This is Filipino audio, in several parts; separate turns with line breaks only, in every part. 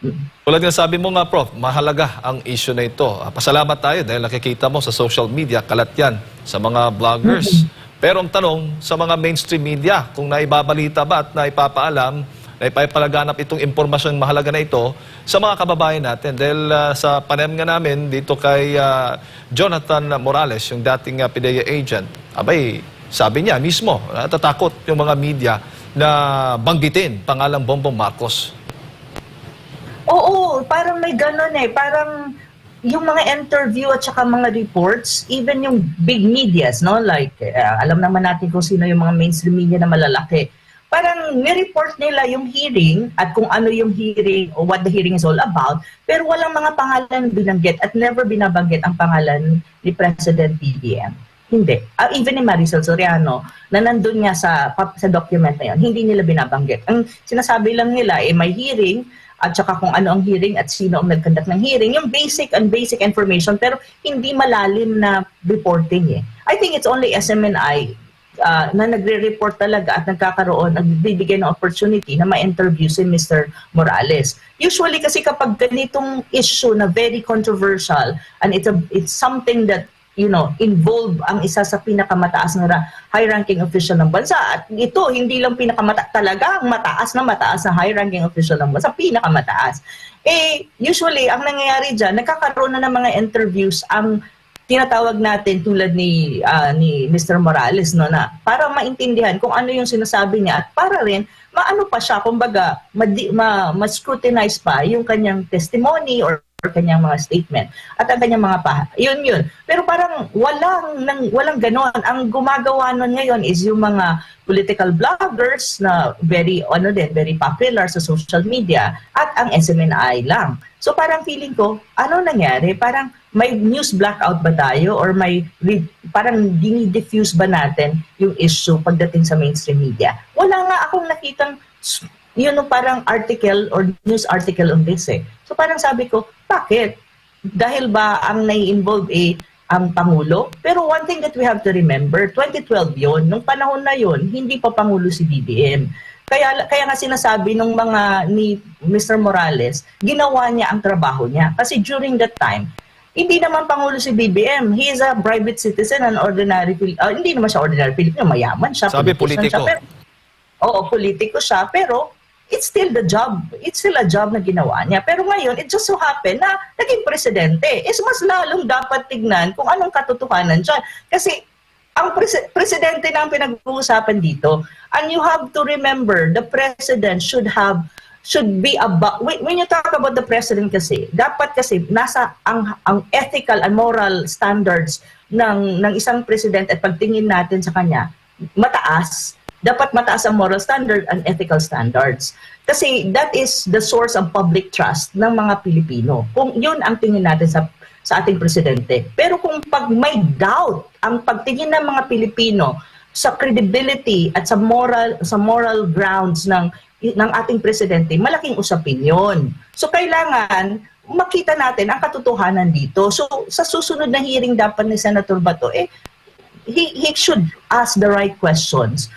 Tulad nga sabi mo nga, Prof, mahalaga ang issue na ito. Ah, Pasalamat tayo dahil nakikita mo sa social media, kalat yan sa mga vloggers. Pero ang tanong, sa mga mainstream media, kung naibabalita ba at naipapaalam, naipapalaganap itong impormasyong mahalaga na ito sa mga kababayan natin. Dahil ah, sa panayam nga namin dito kay ah, Jonathan Morales, yung dating uh, PDEA agent, abay, sabi niya mismo, natatakot yung mga media na banggitin pangalang Bongbong Marcos.
Parang may ganun eh. Parang yung mga interview at saka mga reports, even yung big medias, no? Like, eh, alam naman natin kung sino yung mga mainstream media na malalaki. Parang nireport nila yung hearing at kung ano yung hearing or what the hearing is all about, pero walang mga pangalan binanggit at never binabanggit ang pangalan ni President BBM. Hindi. Ah, even ni Marisol Soriano, na nandun nga sa, sa document na yun, hindi nila binabanggit. Ang sinasabi lang nila, eh, may hearing, at saka kung ano ang hearing at sino ang nagkandak ng hearing, yung basic and basic information, pero hindi malalim na reporting eh. I think it's only SMNI uh, na nagre-report talaga at nagkakaroon, nagbibigay ng opportunity na ma-interview si Mr. Morales. Usually kasi kapag ganitong issue na very controversial and it's, a, it's something that you know, involve ang isa sa pinakamataas na ra- high-ranking official ng bansa. At ito, hindi lang pinakamata talaga ang mataas na mataas na high-ranking official ng bansa, pinakamataas. Eh, usually, ang nangyayari dyan, nagkakaroon na ng mga interviews ang tinatawag natin tulad ni ah, ni Mr. Morales no na para maintindihan kung ano yung sinasabi niya at para rin maano pa siya kumbaga madi- ma, ma-scrutinize pa yung kanyang testimony or kanyang mga statement at ang kanyang mga pa yun yun. Pero parang walang nang walang ganon. Ang gumagawa nun ngayon is yung mga political bloggers na very ano din very popular sa social media at ang SMNI lang. So parang feeling ko ano nangyari? Parang may news blackout ba tayo or may parang dinidifuse ba natin yung issue pagdating sa mainstream media? Wala nga akong nakitang yun yung parang article or news article on this eh. So parang sabi ko, bakit? Dahil ba ang nai-involve eh ang Pangulo? Pero one thing that we have to remember, 2012 yon nung panahon na yon hindi pa Pangulo si BBM. Kaya, kaya nga sinasabi nung mga ni Mr. Morales, ginawa niya ang trabaho niya. Kasi during that time, hindi naman Pangulo si BBM. He is a private citizen, an ordinary, Fili- ah, hindi naman siya ordinary Filipino, mayaman siya.
Sabi, politiko.
Siya, pero, Oo, politiko siya, pero it's still the job. It's still a job na ginawa niya. Pero ngayon, it just so happen na naging presidente. Is mas lalong dapat tignan kung anong katotohanan siya. Kasi ang presi- presidente na ang pinag-uusapan dito. And you have to remember, the president should have should be about when, when you talk about the president kasi dapat kasi nasa ang ang ethical and moral standards ng ng isang president at pagtingin natin sa kanya mataas dapat mataas ang moral standard and ethical standards. Kasi that is the source of public trust ng mga Pilipino. Kung yun ang tingin natin sa sa ating presidente. Pero kung pag may doubt ang pagtingin ng mga Pilipino sa credibility at sa moral sa moral grounds ng ng ating presidente, malaking usapin 'yon. So kailangan makita natin ang katotohanan dito. So sa susunod na hearing dapat ni Senator Bato eh he, he should ask the right questions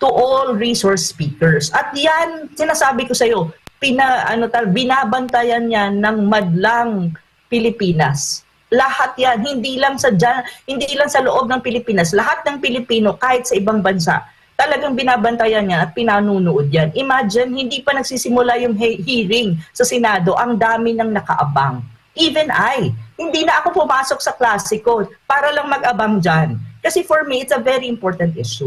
to all resource speakers. At yan, sinasabi ko sa iyo, pina, ano, tal, binabantayan yan ng madlang Pilipinas. Lahat yan, hindi lang sa dyan, hindi lang sa loob ng Pilipinas, lahat ng Pilipino kahit sa ibang bansa, talagang binabantayan yan at pinanunood yan. Imagine, hindi pa nagsisimula yung he- hearing sa Senado, ang dami nang nakaabang. Even I, hindi na ako pumasok sa klase ko para lang mag-abang dyan. Kasi for me, it's a very important issue.